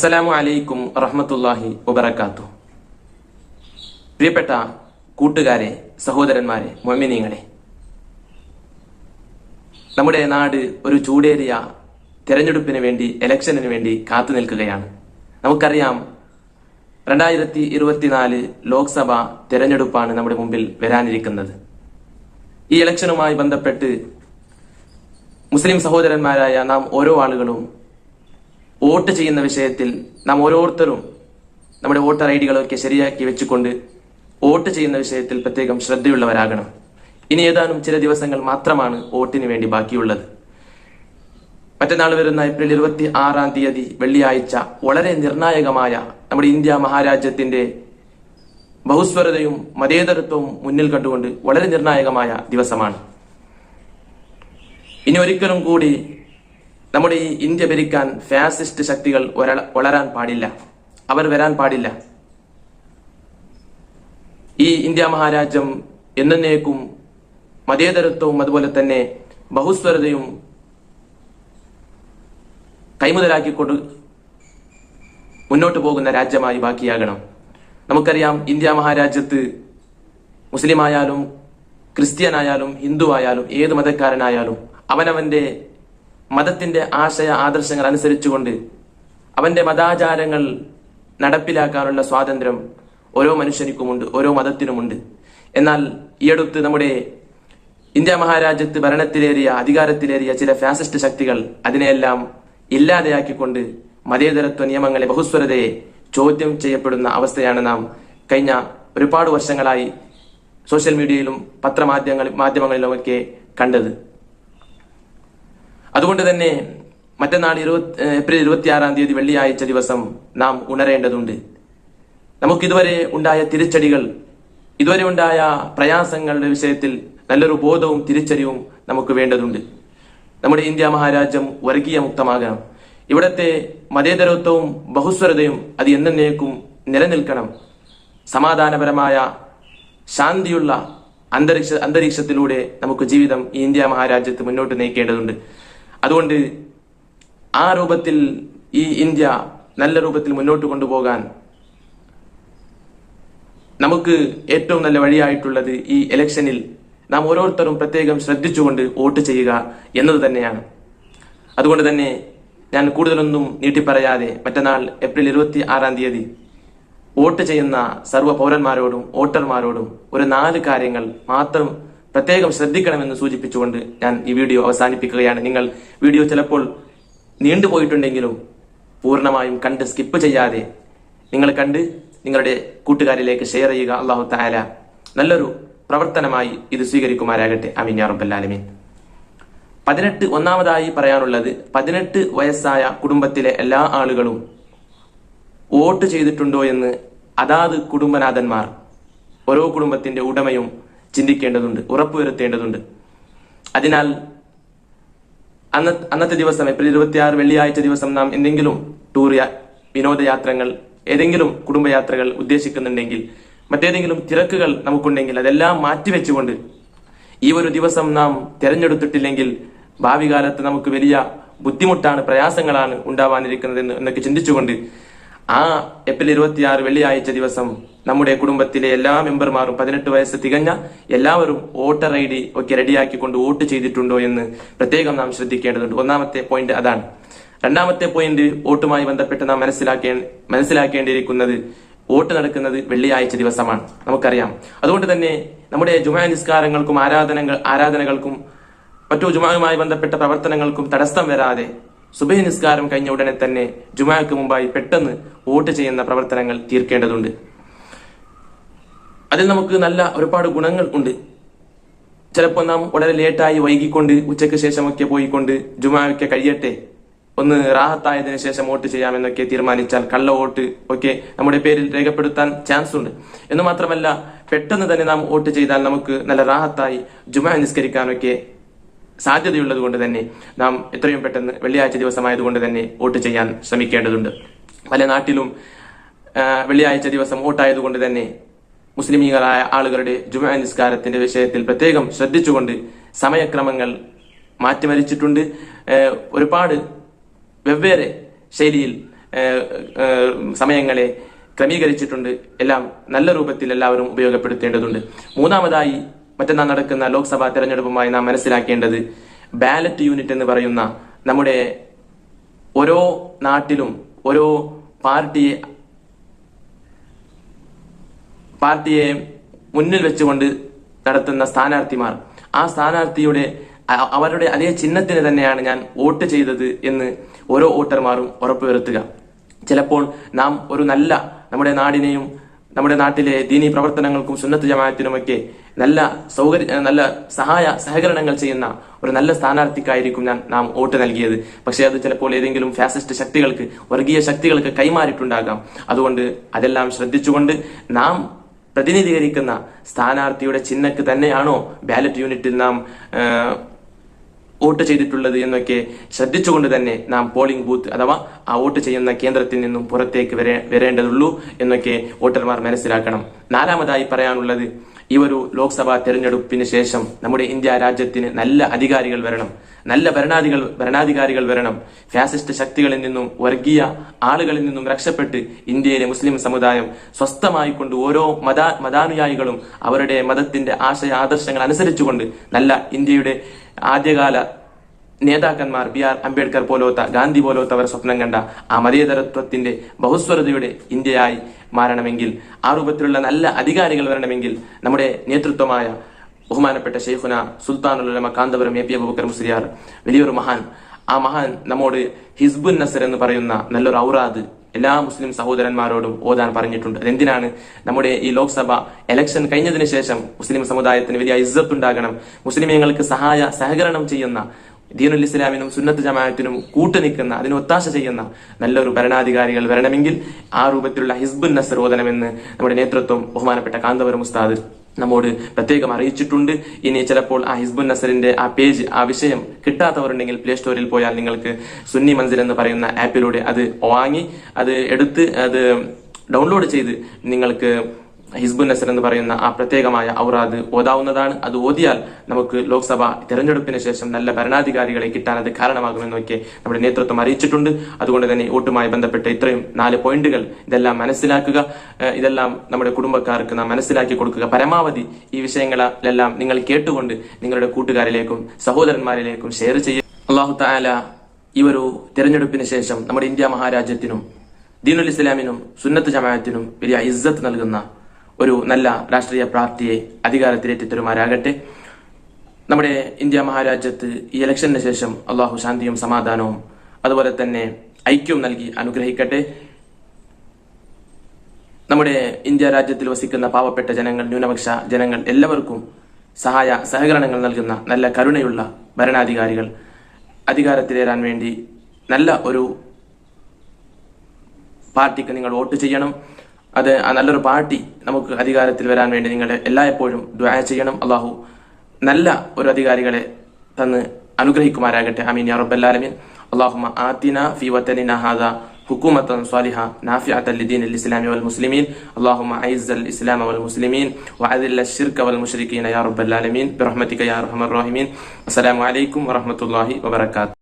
അസ്സലാമു അലൈക്കും റഹ്മത്തുല്ലാഹി വബർക്കാത്തു പ്രിയപ്പെട്ട കൂട്ടുകാരെ സഹോദരന്മാരെ മൊമിനിങ്ങളെ നമ്മുടെ നാട് ഒരു ചൂടേറിയ തെരഞ്ഞെടുപ്പിന് വേണ്ടി ഇലക്ഷനിന് വേണ്ടി കാത്തു നിൽക്കുകയാണ്. നമുക്കറിയാം രണ്ടായിരത്തി ഇരുപത്തിനാല് ലോക്സഭ തെരഞ്ഞെടുപ്പാണ് നമ്മുടെ മുമ്പിൽ വരാനിരിക്കുന്നത്. ഈ ഇലക്ഷനുമായി ബന്ധപ്പെട്ട് മുസ്ലിം സഹോദരന്മാരായ നാം ഓരോ ആളുകളും വോട്ട് ചെയ്യുന്ന വിഷയത്തിൽ നാം ഓരോരുത്തരും നമ്മുടെ വോട്ടർ ഐ ഡികളൊക്കെ ശരിയാക്കി വെച്ചുകൊണ്ട് വോട്ട് ചെയ്യുന്ന വിഷയത്തിൽ പ്രത്യേകം ശ്രദ്ധയുള്ളവരാകണം. ഇനി ഏതാനും ചില ദിവസങ്ങൾ മാത്രമാണ് വോട്ടിന് വേണ്ടി ബാക്കിയുള്ളത്. മറ്റന്നാൾ വരുന്ന ഏപ്രിൽ ഇരുപത്തി ആറാം തീയതി വെള്ളിയാഴ്ച വളരെ നിർണായകമായ നമ്മുടെ ഇന്ത്യ മഹാരാജ്യത്തിന്റെ ബഹുസ്വരതയും മതേതരത്വവും മുന്നിൽ കണ്ടുകൊണ്ട് വളരെ നിർണായകമായ ദിവസമാണ്. ഇനി ഒരിക്കലും കൂടി നമ്മുടെ ഈ ഇന്ത്യ ഭരിക്കാൻ ഫാസിസ്റ്റ് ശക്തികൾ വളരാൻ പാടില്ല. അവർ വരാൻ പാടില്ല. ഈ ഇന്ത്യ മഹാരാജ്യം എന്നേക്കും മതേതരത്വവും അതുപോലെ തന്നെ ബഹുസ്വരതയും കൈമുതലാക്കിക്കൊണ്ട് മുന്നോട്ട് പോകുന്ന രാജ്യമായി ബാക്കിയാകണം. നമുക്കറിയാം ഇന്ത്യ മഹാരാജ്യത്ത് മുസ്ലിം ആയാലും ക്രിസ്ത്യൻ ആയാലും ഹിന്ദു ആയാലും ഏത് മതക്കാരനായാലും അവനവന്റെ മതത്തിന്റെ ആശയ ആദർശങ്ങൾ അനുസരിച്ചുകൊണ്ട് അവന്റെ മതാചാരങ്ങൾ നടപ്പിലാക്കാനുള്ള സ്വാതന്ത്ര്യം ഓരോ മനുഷ്യനിക്കുമുണ്ട് ഓരോ മതത്തിനുമുണ്ട്. എന്നാൽ ഈയടുത്ത് നമ്മുടെ ഇന്ത്യ മഹാരാജ്യത്ത് ഭരണത്തിലേറിയ അധികാരത്തിലേറിയ ചില ഫാസിസ്റ്റ് ശക്തികൾ അതിനെയെല്ലാം ഇല്ലാതെയാക്കിക്കൊണ്ട് മതേതരത്വ നിയമങ്ങളെ ബഹുസ്വരതയെ ചോദ്യം ചെയ്യപ്പെടുന്ന അവസ്ഥയാണ് നാം കഴിഞ്ഞ ഒരുപാട് വർഷങ്ങളായി സോഷ്യൽ മീഡിയയിലും പത്രമാധ്യമങ്ങൾ മാധ്യമങ്ങളിലുമൊക്കെ കണ്ടത്. അതുകൊണ്ട് തന്നെ മറ്റന്നാൾ ഇരുപത്തി ഏപ്രിൽ ഇരുപത്തിയാറാം തീയതി വെള്ളിയാഴ്ച ദിവസം നാം ഉണരേണ്ടതുണ്ട്. നമുക്കിതുവരെ ഉണ്ടായ തിരിച്ചടികൾ ഇതുവരെ ഉണ്ടായ പ്രയാസങ്ങളുടെ വിഷയത്തിൽ നല്ലൊരു ബോധവും തിരിച്ചറിവും നമുക്ക് വേണ്ടതുണ്ട്. നമ്മുടെ ഇന്ത്യ മഹാരാജ്യം വർഗീയ മുക്തമാകണം. ഇവിടത്തെ മതേതരത്വവും ബഹുസ്വരതയും അത് എന്നേക്കും നിലനിൽക്കണം. സമാധാനപരമായ ശാന്തിയുള്ള അന്തരീക്ഷ അന്തരീക്ഷത്തിലൂടെ നമുക്ക് ജീവിതം ഈ ഇന്ത്യ മഹാരാജ്യത്ത് മുന്നോട്ട് നയിക്കേണ്ടതുണ്ട്. അതുകൊണ്ട് ആ രൂപത്തിൽ ഈ ഇന്ത്യ നല്ല രൂപത്തിൽ മുന്നോട്ട് കൊണ്ടുപോകാൻ നമുക്ക് ഏറ്റവും നല്ല വഴിയായിട്ടുള്ളത് ഈ ഇലക്ഷനിൽ നാം ഓരോരുത്തരും പ്രത്യേകം ശ്രദ്ധിച്ചുകൊണ്ട് വോട്ട് ചെയ്യുക എന്നത് തന്നെയാണ്. അതുകൊണ്ട് തന്നെ ഞാൻ കൂടുതലൊന്നും നീട്ടിപ്പറയാതെ മറ്റന്നാൾ ഏപ്രിൽ ഇരുപത്തി ആറാം തീയതി വോട്ട് ചെയ്യുന്ന സർവ പൗരന്മാരോടും വോട്ടർമാരോടും ഒരു നാല് കാര്യങ്ങൾ മാത്രം പ്രത്യേകം ശ്രദ്ധിക്കണമെന്ന് സൂചിപ്പിച്ചുകൊണ്ട് ഞാൻ ഈ വീഡിയോ അവസാനിപ്പിക്കുകയാണ്. നിങ്ങൾ വീഡിയോ ചിലപ്പോൾ നീണ്ടുപോയിട്ടുണ്ടെങ്കിലും പൂർണമായും കണ്ട് സ്കിപ്പ് ചെയ്യാതെ നിങ്ങൾ കണ്ട് നിങ്ങളുടെ കൂട്ടുകാരിലേക്ക് ഷെയർ ചെയ്യുക. അള്ളാഹു താല നല്ലൊരു പ്രവർത്തനമായി ഇത് സ്വീകരിക്കുമാരാകട്ടെ അമീൻ ആലമീൻ. പതിനെട്ട് ഒന്നാമതായി പറയാനുള്ളത് പതിനെട്ട് വയസ്സായ കുടുംബത്തിലെ എല്ലാ ആളുകളും വോട്ട് ചെയ്തിട്ടുണ്ടോ എന്ന് അതാത് കുടുംബനാഥന്മാർ ഓരോ കുടുംബത്തിന്റെ ഉടമയും ചിന്തിക്കേണ്ടതുണ്ട് ഉറപ്പുവരുത്തേണ്ടതുണ്ട്. അതിനാൽ അന്ന അന്നത്തെ ദിവസം ഏപ്രിൽ ഇരുപത്തിയാറ് വെള്ളിയാഴ്ച ദിവസം നാം എന്തെങ്കിലും ടൂർ വിനോദയാത്രകൾ ഏതെങ്കിലും കുടുംബയാത്രകൾ ഉദ്ദേശിക്കുന്നുണ്ടെങ്കിൽ മറ്റേതെങ്കിലും തിരക്കുകൾ നമുക്കുണ്ടെങ്കിൽ അതെല്ലാം മാറ്റിവെച്ചുകൊണ്ട് ഈ ഒരു ദിവസം നാം തിരഞ്ഞെടുത്തിട്ടില്ലെങ്കിൽ ഭാവി കാലത്ത് നമുക്ക് വലിയ ബുദ്ധിമുട്ടാണ് പ്രയാസങ്ങളാണ് ഉണ്ടാവാനിരിക്കുന്നത് എന്ന് എന്നൊക്കെ ചിന്തിച്ചുകൊണ്ട് ആ ഏപ്രിൽ ഇരുപത്തിയാറ് വെള്ളിയാഴ്ച ദിവസം നമ്മുടെ കുടുംബത്തിലെ എല്ലാ മെമ്പർമാരും പതിനെട്ട് വയസ്സ് തികഞ്ഞ എല്ലാവരും വോട്ടർ ഐ ഡി ഒക്കെ റെഡിയാക്കിക്കൊണ്ട് വോട്ട് ചെയ്തിട്ടുണ്ടോ എന്ന് പ്രത്യേകം നാം ശ്രദ്ധിക്കേണ്ടതുണ്ട്. ഒന്നാമത്തെ പോയിന്റ് അതാണ്. രണ്ടാമത്തെ പോയിന്റ് വോട്ടുമായി ബന്ധപ്പെട്ട് നാം മനസ്സിലാക്കേ മനസ്സിലാക്കേണ്ടിയിരിക്കുന്നത് വോട്ട് നടക്കുന്നത് വെള്ളിയാഴ്ച ദിവസമാണ്. നമുക്കറിയാം. അതുകൊണ്ട് തന്നെ നമ്മുടെ ജുമാ നിസ്കാരങ്ങൾക്കും ആരാധനകൾ ആരാധനകൾക്കും മറ്റു ജുമാവുമായി ബന്ധപ്പെട്ട പ്രവർത്തനങ്ങൾക്കും തടസ്സം വരാതെ സുബഹി നിസ്കാരം കഴിഞ്ഞ ഉടനെ തന്നെ ജുമാക്ക് മുമ്പായി പെട്ടെന്ന് വോട്ട് ചെയ്യുന്ന പ്രവർത്തനങ്ങൾ തീർക്കേണ്ടതുണ്ട്. അതിൽ നമുക്ക് നല്ല ഒരുപാട് ഗുണങ്ങൾ ഉണ്ട്. ചിലപ്പോൾ നാം വളരെ ലേറ്റായി വൈകിക്കൊണ്ട് ഉച്ചയ്ക്ക് ശേഷമൊക്കെ പോയിക്കൊണ്ട് ജുമായൊക്കെ കഴിയട്ടെ ഒന്ന് റാഹത്തായതിനു ശേഷം വോട്ട് ചെയ്യാമെന്നൊക്കെ തീരുമാനിച്ചാൽ കള്ള വോട്ട് ഒക്കെ നമ്മുടെ പേരിൽ രേഖപ്പെടുത്താൻ ചാൻസ് ഉണ്ട്. എന്ന് മാത്രമല്ല പെട്ടെന്ന് തന്നെ നാം വോട്ട് ചെയ്താൽ നമുക്ക് നല്ല റാഹത്തായി ജുമാ നിസ്കരിക്കാനൊക്കെ സാധ്യതയുള്ളത് കൊണ്ട് തന്നെ നാം എത്രയും പെട്ടെന്ന് വെള്ളിയാഴ്ച ദിവസമായതുകൊണ്ട് തന്നെ വോട്ട് ചെയ്യാൻ ശ്രമിക്കേണ്ടതുണ്ട്. പല നാട്ടിലും വെള്ളിയാഴ്ച ദിവസം വോട്ടായതുകൊണ്ട് തന്നെ മുസ്ലിമീങ്ങളായ ആളുകളുടെ ജുമാ നിസ്കാരത്തിന്റെ വിഷയത്തിൽ പ്രത്യേകം ശ്രദ്ധിച്ചുകൊണ്ട് സമയക്രമങ്ങൾ മാറ്റിമരിച്ചിട്ടുണ്ട് ഒരുപാട് വെവ്വേറെ ശൈലിയിൽ സമയങ്ങളെ ക്രമീകരിച്ചിട്ടുണ്ട്. എല്ലാം നല്ല രൂപത്തിൽ എല്ലാവരും ഉപയോഗപ്പെടുത്തേണ്ടതുണ്ട്. മൂന്നാമതായി മറ്റന്നാൾ നടക്കുന്ന ലോക്സഭാ തെരഞ്ഞെടുപ്പുമായി നാം മനസ്സിലാക്കേണ്ടത് ബാലറ്റ് യൂണിറ്റ് എന്ന് പറയുന്ന നമ്മുടെ ഓരോ നാട്ടിലും ഓരോ പാർട്ടിയെ പാർട്ടിയെ മുന്നിൽ വെച്ചുകൊണ്ട് നടത്തുന്ന സ്ഥാനാർത്ഥിമാർ. ആ സ്ഥാനാർത്ഥിയുടെ അവരുടെ അതേ ചിഹ്നത്തിന് തന്നെയാണ് ഞാൻ വോട്ട് ചെയ്തത് എന്ന് ഓരോ വോട്ടർമാരും ഉറപ്പുവരുത്തുക. ചിലപ്പോൾ നാം ഒരു നല്ല നമ്മുടെ നാടിനെയും നമ്മുടെ നാട്ടിലെ ദീനി പ്രവർത്തനങ്ങൾക്കും സുന്നത്ത് ജമാഅത്തിനുമൊക്കെ നല്ല സൗകര്യ നല്ല സഹായ സഹകരണങ്ങൾ ചെയ്യുന്ന ഒരു നല്ല സ്ഥാനാർത്ഥിക്കായിരിക്കും ഞാൻ നാം വോട്ട് നൽകിയത്. പക്ഷേ അത് ചിലപ്പോൾ ഏതെങ്കിലും ഫാസിസ്റ്റ് ശക്തികൾക്ക് വർഗീയ ശക്തികൾക്ക് കൈമാറിയിട്ടുണ്ടാകാം. അതുകൊണ്ട് അതെല്ലാം ശ്രദ്ധിച്ചുകൊണ്ട് നാം പ്രതിനിധീകരിക്കുന്ന സ്ഥാനാർത്ഥിയുടെ ചിഹ്നക്ക് തന്നെയാണോ ബാലറ്റ് യൂണിറ്റിൽ നാം വോട്ട് ചെയ്തിട്ടുള്ളത് എന്നൊക്കെ ശ്രദ്ധിച്ചുകൊണ്ട് തന്നെ നാം പോളിംഗ് ബൂത്ത് അഥവാ ആ വോട്ട് ചെയ്യുന്ന കേന്ദ്രത്തിൽ നിന്നും പുറത്തേക്ക് വരേ വരേണ്ടതുള്ളൂ എന്നൊക്കെ വോട്ടർമാർ മനസ്സിലാക്കണം. നാലാമതായി പറയാനുള്ളത് ഈ ഒരു ലോക്സഭാ തെരഞ്ഞെടുപ്പിന് ശേഷം നമ്മുടെ ഇന്ത്യ രാജ്യത്തിന് നല്ല അധികാരികൾ വരണം. നല്ല ഭരണാധികൾ ഭരണാധികാരികൾ വരണം. ഫാസിസ്റ്റ് ശക്തികളിൽ നിന്നും വർഗീയ ആളുകളിൽ നിന്നും രക്ഷപ്പെട്ട് ഇന്ത്യയിലെ മുസ്ലിം സമുദായം സ്വസ്ഥമായി കൊണ്ട് ഓരോ മത മതാനുയായികളും അവരുടെ മതത്തിന്റെ ആശയ ആദർശങ്ങൾ അനുസരിച്ചുകൊണ്ട് നല്ല ഇന്ത്യയുടെ ആദ്യകാല നേതാക്കന്മാർ ബി ആർ അംബേദ്കർ പോലോത്ത ഗാന്ധി പോലോത്തവർ സ്വപ്നം കണ്ട ആ മതേതരത്വത്തിന്റെ ബഹുസ്വരതയുടെ ഇന്ത്യയായി മാറണമെങ്കിൽ ആ രൂപത്തിലുള്ള നല്ല അധികാരികൾ വരണമെങ്കിൽ നമ്മുടെ നേതൃത്വമായ ബഹുമാനപ്പെട്ട ഷെയ്ഖുന സുൽത്താനുലമ കാന്തപുരം എ പി അബൂബക്കർ മുസ്ലിയാർ വലിയൊരു മഹാൻ. ആ മഹാൻ നമ്മോട് ഹിസ്ബുൻ നസർ എന്ന് പറയുന്ന നല്ലൊരു ഔറാദ് എല്ലാ മുസ്ലിം സഹോദരന്മാരോടും ഓതാൻ പറഞ്ഞിട്ടുണ്ട്. അതെന്തിനാണ്? നമ്മുടെ ഈ ലോക്സഭ എലക്ഷൻ കഴിഞ്ഞതിന് ശേഷം മുസ്ലിം സമുദായത്തിന് വലിയ ഇസ്സത്ത് ഉണ്ടാകണം. മുസ്ലിമീങ്ങൾക്ക് സഹായ സഹകരണം ചെയ്യുന്ന ദീനുൽ ഇസ്ലാമിനും സുന്നത്ത് ജമാഅത്തിനും കൂട്ടുനിൽക്കുന്ന അതിന് ഒത്താശ ചെയ്യുന്ന നല്ലൊരു ഭരണാധികാരികൾ വരണമെങ്കിൽ ആ രൂപത്തിലുള്ള ഹിസ്ബുൻ നസർ ഓതണമെന്ന് നമ്മുടെ നേതൃത്വം ബഹുമാനപ്പെട്ട കാന്തപുരം ഉസ്താദ് നമ്മോട് പ്രത്യേകം അറിയിച്ചിട്ടുണ്ട്. ഇനി ചിലപ്പോൾ ആ ഹിസ്ബുൻ നസറിന്റെ ആ പേജ് ആ വിഷയം കിട്ടാത്തവരുണ്ടെങ്കിൽ പ്ലേ സ്റ്റോറിൽ പോയാൽ നിങ്ങൾക്ക് സുന്നി മൻസിൽ എന്ന് പറയുന്ന ആപ്പിലൂടെ അത് വാങ്ങി അത് എടുത്ത് അത് ഡൗൺലോഡ് ചെയ്ത് നിങ്ങൾക്ക് ഹിസ്ബുൻ നസർ എന്ന് പറയുന്ന ആ പ്രത്യേകമായ ഔറാദ് ഓതാവുന്നതാണ്. അത് ഓതിയാൽ നമുക്ക് ലോക്സഭ തെരഞ്ഞെടുപ്പിന് ശേഷം നല്ല ഭരണാധികാരികളെ കിട്ടാൻ അത് കാരണമാകുമെന്നൊക്കെ നമ്മുടെ നേതൃത്വം അറിയിച്ചിട്ടുണ്ട്. അതുകൊണ്ട് തന്നെ വോട്ടുമായി ബന്ധപ്പെട്ട ഇത്രയും നാല് പോയിന്റുകൾ ഇതെല്ലാം മനസ്സിലാക്കുക. ഇതെല്ലാം നമ്മുടെ കുടുംബക്കാർക്ക് നാം മനസ്സിലാക്കി കൊടുക്കുക. പരമാവധി ഈ വിഷയങ്ങളെല്ലാം നിങ്ങൾ കേട്ടുകൊണ്ട് നിങ്ങളുടെ കൂട്ടുകാരിലേക്കും സഹോദരന്മാരിലേക്കും ഷെയർ ചെയ്യുക. അള്ളാഹു താല ഈ ഒരു തെരഞ്ഞെടുപ്പിന് ശേഷം നമ്മുടെ ഇന്ത്യ മഹാരാജ്യത്തിനും ദീനുൽ ഇസ്ലാമിനും സുന്നത്ത് ജമാഅത്തിനും വലിയ ഇസ്സത്ത് നൽകുന്ന ഒരു നല്ല രാഷ്ട്രീയ പാർട്ടിയെ അധികാരത്തിലേക്ക് തരുമാരാകട്ടെ നമ്മുടെ ഇന്ത്യ മഹാരാജ്യത്ത് ഈ ഇലക്ഷന് ശേഷം അള്ളാഹു ശാന്തിയും സമാധാനവും അതുപോലെ തന്നെ ഐക്യവും നൽകി അനുഗ്രഹിക്കട്ടെ. നമ്മുടെ ഇന്ത്യ രാജ്യത്തിൽ വസിക്കുന്ന പാവപ്പെട്ട ജനങ്ങൾ ന്യൂനപക്ഷ ജനങ്ങൾ എല്ലാവർക്കും സഹായ സഹകരണങ്ങൾ നൽകുന്ന നല്ല കരുണയുള്ള ഭരണാധികാരികൾ അധികാരത്തിലേറാൻ വേണ്ടി നല്ല ഒരു പാർട്ടിക്ക് നിങ്ങൾ വോട്ട് ചെയ്യണം. അത് ആ നല്ലൊരു പാർട്ടി നമുക്ക് അധികാരത്തിൽ വരാൻ വേണ്ടി നിങ്ങൾ എല്ലായ്പ്പോഴും ദ്വാ ചെയ്യണം അള്ളാഹു നല്ല ഒരു അധികാരികളെ തന്ന് അനുഗ്രഹിക്കുമാരാകട്ടെ അമീൻ യാ റബ്ബല്ലാലമീൻ اللهم آتنا في وطننا هذا حكومة صالحة نافعة لدين الإسلام والمسلمين اللهم أعز الإسلام والمسلمين وأذل الشرك والمشركين يا رب العالمين برحمتك يا أرحم الراحمين السلام عليكم ورحمة الله وبركاته